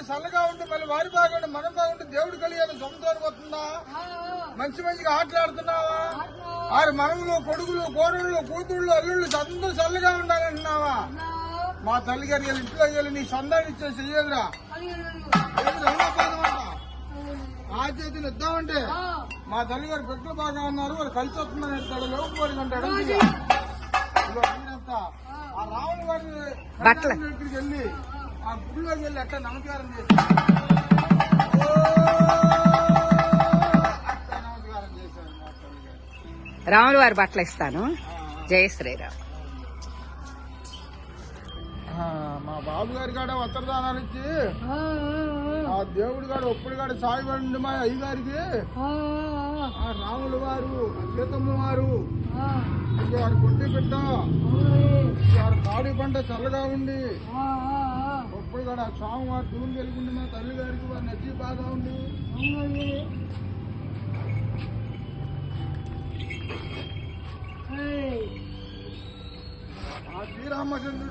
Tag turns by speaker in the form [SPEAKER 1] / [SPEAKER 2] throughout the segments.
[SPEAKER 1] బాగుండి చల్లగా ఉండి మళ్ళీ వారి బాగుండి మనం బాగుండి దేవుడు కలిగాను సొంతానికి వస్తుందా మంచి మంచిగా ఆటలాడుతున్నావా? ఆరు మనములు కొడుకులు కోడళ్ళు కూతుళ్ళు అల్లుళ్ళు అందరూ చల్లగా ఉండాలంటున్నావా? మా తల్లి గారి ఇంట్లో వెళ్ళి నీ సొంతాన్ని ఇచ్చే చెయ్యదురా. ఆ చేతిని ఇద్దామంటే మా తల్లి గారు పెట్టులు బాగా ఉన్నారు వాళ్ళు కలిసి వస్తుందని అంటాడు ఇదిగో మీరంతా ఆ. రాముల వారి
[SPEAKER 2] బట్టలు.
[SPEAKER 1] దగ్గరికి వెళ్ళి ఆ గుడిలోకి వెళ్ళి అట్ట నమస్కారం చేశారు. మా తల్లి గారు.
[SPEAKER 2] రాములు వారి బట్టలు ఇస్తాను. జయ శ్రీరామ్.
[SPEAKER 1] ఆ, మా బాబు గారి కాడ వస్త్రదానాలు ఇచ్చి ఆ దేవుడి కాడ ఒప్పుడు కాడ సాయిబండి మా అయ్య గారికి ఆ. రాముల వారు సీతమ్మ వారు వారి కొట్టి బిడ్డ వారి పాడి పంట చల్లగా ఉండి అప్పుడు కూడా ఆ స్వామి వారు దూరం వెలుగుండి మా తల్లి గారికి వారి నచ్చి బాగా ఉంది ఆ శ్రీరామచంద్రుడు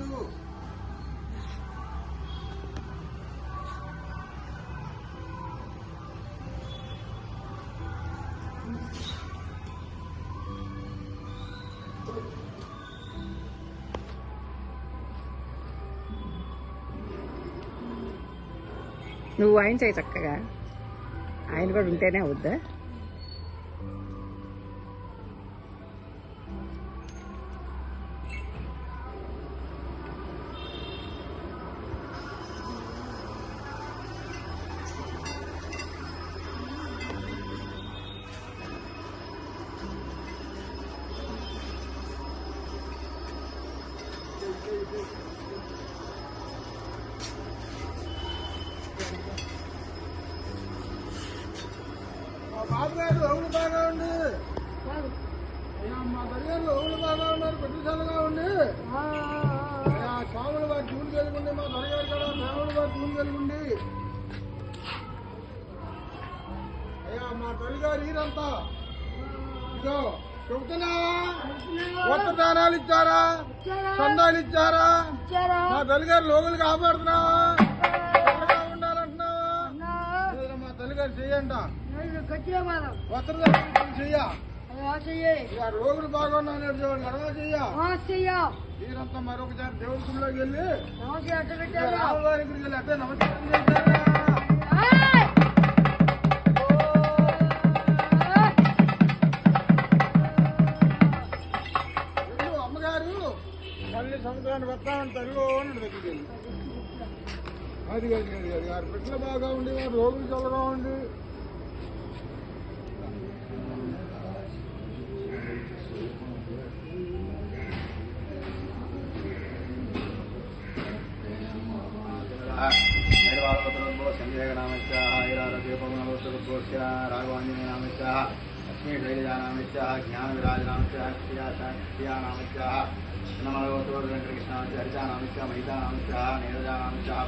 [SPEAKER 2] నువ్వు వాయించాయి చక్కగా. ఆయన కూడా ఉంటేనే అవుద్దా?
[SPEAKER 1] బాబు గారు లోగులు బాగా ఉండి. మా తల్లి గారు బాగా ఉన్నారు చల్లగా ఉండి. అయ్యా, స్వాముల వారి చూడు వెలుగుండి మా తల్లి గారు కూడా స్వాముల వారి వెలుగుండి అయ్యా మా తల్లి గారు ఈరంతా. ఇదో చెబుతున్నావా కొత్త దానాలు ఇచ్చారా? సందాలు ఇచ్చారా? మా తల్లి గారు లోగులు కాపాడుతున్నావా గారు చెయ్యంట చెయ్య. రోగులు బాగున్నాను నడిచేవాడు ఎడవ చెయ్య. మీరంతా మరొకసారి దేవుడి గుడికి వెళ్ళి అట్టే నమస్కారం చేశారా. అది అది అది అది వారి బిడ్డలు బాగా ఉండి వారి రోగులు చల్లగా ఉండి
[SPEAKER 3] సంజయనామస్య రాఘవాంజనేయనామస్య லக்ஷ்மிஷைலஜானாமித்யாக ஜானவிராஜனாமித்யாக ஸ்ரீயாசாக்தியானாமித்யாக நமலோசோதரன் கிருஷ்ணாமித்ய ஹரிதானாமித்யா மகிதானாமித்யாக நேரஜானாமித்யாக